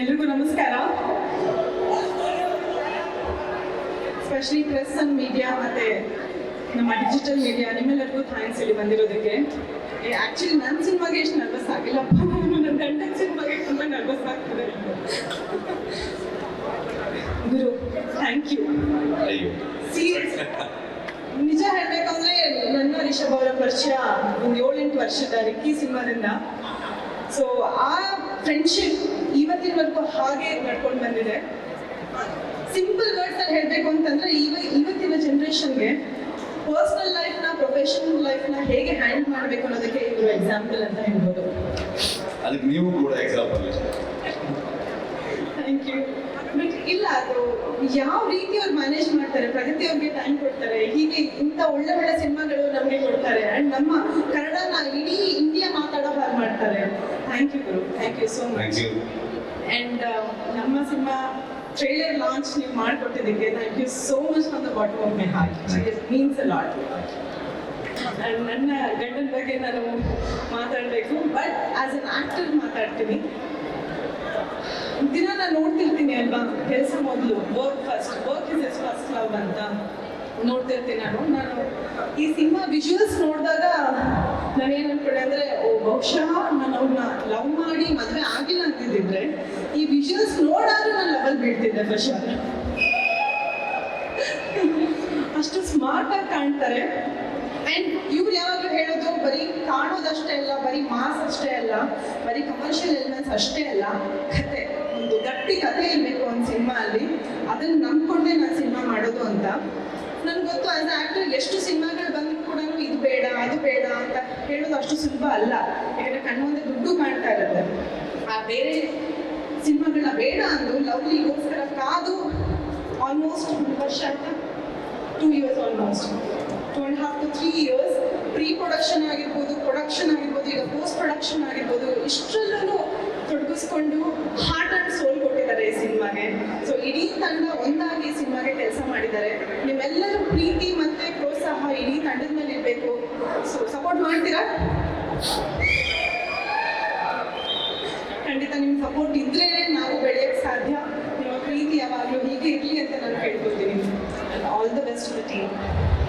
ಎಲ್ರಿಗೂ ನಮಸ್ಕಾರ. Specially press and media ಮತ್ತೆ ನಮ್ಮ ಡಿಜಿಟಲ್ ಮೀಡಿಯಾ ನಿಮ್ಮೆಲ್ಲರಿಗೂ ಥ್ಯಾಂಕ್ಸ್ ಇಲ್ಲಿ ಬಂದಿರೋದಕ್ಕೆ. ಆ್ಯಕ್ಚುಲಿ ನನ್ನ ಸಿನಿಮಾಗೆ ಎಷ್ಟು ನರ್ವಸ್ ಆಗಿಲ್ಲಪ್ಪ. ನನ್ನ ಗಂಡನ ಸಿನಿಮಾಗೆ ತುಂಬ ನರ್ವಸ್ ಆಗ್ತದೆ. ಗುರು ಥ್ಯಾಂಕ್ ಯು ಸೀರಿಯಸ್ ನಿಜ ಹೇಳ್ಬೇಕಂದ್ರೆ ನನ್ನ ರಿಷಬ್ ಅವರ ಪರಿಚಯ ಒಂದು ಏಳೆಂಟು ವರ್ಷದ ರಿಕ್ಕಿ ಸಿನಿಮಾದಿಂದ. ಸೊ ಆ ಫ್ರೆಂಡ್ಶಿಪ್ ಇವತ್ತಿನವರೆಗೂ ಹಾಗೆ ನಡ್ಕೊಂಡು ಬಂದಿದೆ. ಸಿಂಪಲ್ ವರ್ಡ್ಸ್ ಅಲ್ಲಿ ಹೇಳಬೇಕು ಅಂತಂದ್ರೆ ಇವ ಇವತ್ತಿನ ಜನರೇಷನ್ಗೆ ಪರ್ಸನಲ್ ಲೈಫ್ನ ಪ್ರೊಫೆಷನಲ್ ಲೈಫ್ನ ಹೇಗೆ ಹ್ಯಾಂಡಲ್ ಮಾಡಬೇಕು ಅನ್ನೋದಕ್ಕೆ ಇದು ಎಕ್ಸಾಂಪಲ್ ಅಂತ ಹೇಳ್ಬೋದು. ಅದಕ್ಕೆ ನೀವು ಕೂಡ ಎಕ್ಸಾಂಪಲ್ ಥ್ಯಾಂಕ್ ಯು ಬಟ್ ಇಲ್ಲ ಅದು ಯಾವ ರೀತಿ ಅವ್ರು ಮ್ಯಾನೇಜ್ ಮಾಡ್ತಾರೆ ಪ್ರಗತಿ ಅವ್ರಿಗೆ ಟೈಮ್ ಕೊಡ್ತಾರೆ ಹೀಗೆ ಇಂಥ ಒಳ್ಳೆ ಒಳ್ಳೆ ಸಿನಿಮಾಗಳು ನಮಗೆ ಕೊಡ್ತಾರೆ ಅಂಡ್ ನಮ್ಮ ಕನ್ನಡನ ಇಡೀ ಇಂಡಿಯಾ ಮಾತಾಡೋ ಹಾಗೆ ಮಾಡ್ತಾರೆ. Thank you Guru. Thank you so much you and ನಮ್ಮ ಸಿನಿಮಾ ಟ್ರೈಲರ್ ಲಾಂಚ್ ನೀವು ಮಾಡಿಕೊಟ್ಟಿದ್ದಕ್ಕೆ thank you so much from the bottom of my heart it means a lot and ನನ್ನ ಗಂಡನ ಬಗ್ಗೆ ನಾನು ಮಾತಾಡಬೇಕು ಬಟ್ ಆಸ್ ಅನ್ ಆಕ್ಟರ್ ಮಾತಾಡ್ತೀನಿ. ದಿನ ನಾನು ನೋಡ್ತಿರ್ತೀನಿ ಅಲ್ವಾ? ಕೆಲಸ ಮೊದಲು work first work is as first love ಅಂತ ನೋಡ್ತಿರ್ತೀನಿ ನಾನು. ನಾನು ಈ ಸಿನಿಮಾ ವಿಜುವಲ್ಸ್ ನೋಡಿದಾಗ ನಾನೇನು ಅನ್ಕೊಂಡೆ ಅಂದರೆ ಓ ಬಹುಶಃ ನಾನು ಅವ್ರನ್ನ ಲವ್ ವಿಜುವಲ್ಸ್ ನೋಡಾದ್ರೂ ನಾನು ಲೆವೆಲ್ ಬೀಳ್ತಿದ್ದೆ ಬಹುಶಃ ಅಷ್ಟು ಸ್ಮಾರ್ಟ್ ಆಗಿ ಕಾಣ್ತಾರೆ. ಅಂಡ್ ಇವ್ರು ಯಾವಾಗಲೂ ಹೇಳೋದು, ಬರೀ ಕಾಣೋದಷ್ಟೇ ಅಲ್ಲ, ಬರೀ ಮಾಸ್ ಅಷ್ಟೇ ಅಲ್ಲ, ಬರೀ ಕಮರ್ಷಿಯಲ್ ಎಲಿಮೆಂಟ್ಸ್ ಅಷ್ಟೇ ಅಲ್ಲ, ಕತೆ, ಒಂದು ಗಟ್ಟಿ ಕತೆ ಇರಬೇಕು ಒಂದು ಸಿನಿಮಾ ಅಲ್ಲಿ ಅದನ್ನ ನಂಬ್ಕೊಂಡೇ ನಾನು ಸಿನಿಮಾ ಮಾಡೋದು ಅಂತ. ನನ್ಗೆ ಗೊತ್ತು ಆಸ್ ಆಕ್ಟರ್ ಎಷ್ಟು ಸಿನಿಮಾಗಳು ಬಂದ್ರು ಕೂಡ ಇದು ಬೇಡ, ಅದು ಬೇಡ ಅಂತ ಹೇಳೋದು ಅಷ್ಟು ಸುಲಭ ಅಲ್ಲ. ಯಾಕಂದ್ರೆ ಕಣ್ಮುಂದೆ ದುಡ್ಡು ಕಾಣ್ತಾ ಇರುತ್ತೆ. ಆ ಬೇರೆ ಬೇಡ ಅಂದು ಲವ್ಲಿಗೋಸ್ಕರ ಕಾದು ಆಲ್ಮೋಸ್ಟ್ ವರ್ಷ ಆಯ್ತಾ two years almost two and half two three years pre production ಆಗಿರ್ಬೋದು ಪ್ರೊಡಕ್ಷನ್ ಆಗಿರ್ಬೋದು, ಈಗ ಪೋಸ್ಟ್ ಪ್ರೊಡಕ್ಷನ್ ಆಗಿರ್ಬೋದು, ಇಷ್ಟರಲ್ಲೂ ತೊಡಗಿಸ್ಕೊಂಡು ಹಾರ್ಟ್ ಅಂಡ್ ಸೋಲ್ ಕೊಟ್ಟಿದ್ದಾರೆ ಈ ಸಿನಿಮಾಗೆ. ಸೊ ಇಡೀ ತಂಡ ಒಂದಾಗಿ ಸಿನಿಮಾಗೆ ಕೆಲಸ ಮಾಡಿದ್ದಾರೆ. ನಿಮ್ಮೆಲ್ಲರೂ ಪ್ರೀತಿ ಮತ್ತೆ ಪ್ರೋತ್ಸಾಹ ಇಡೀ ತಂಡದ ಮೇಲೆ ಇರಬೇಕು. ಸೊ ಸಪೋರ್ಟ್ ಮಾಡ್ತೀರಾ? ಖಂಡಿತ ನಿಮ್ಮ ಸಪೋರ್ಟ್ ಇದ್ರೇ to the team.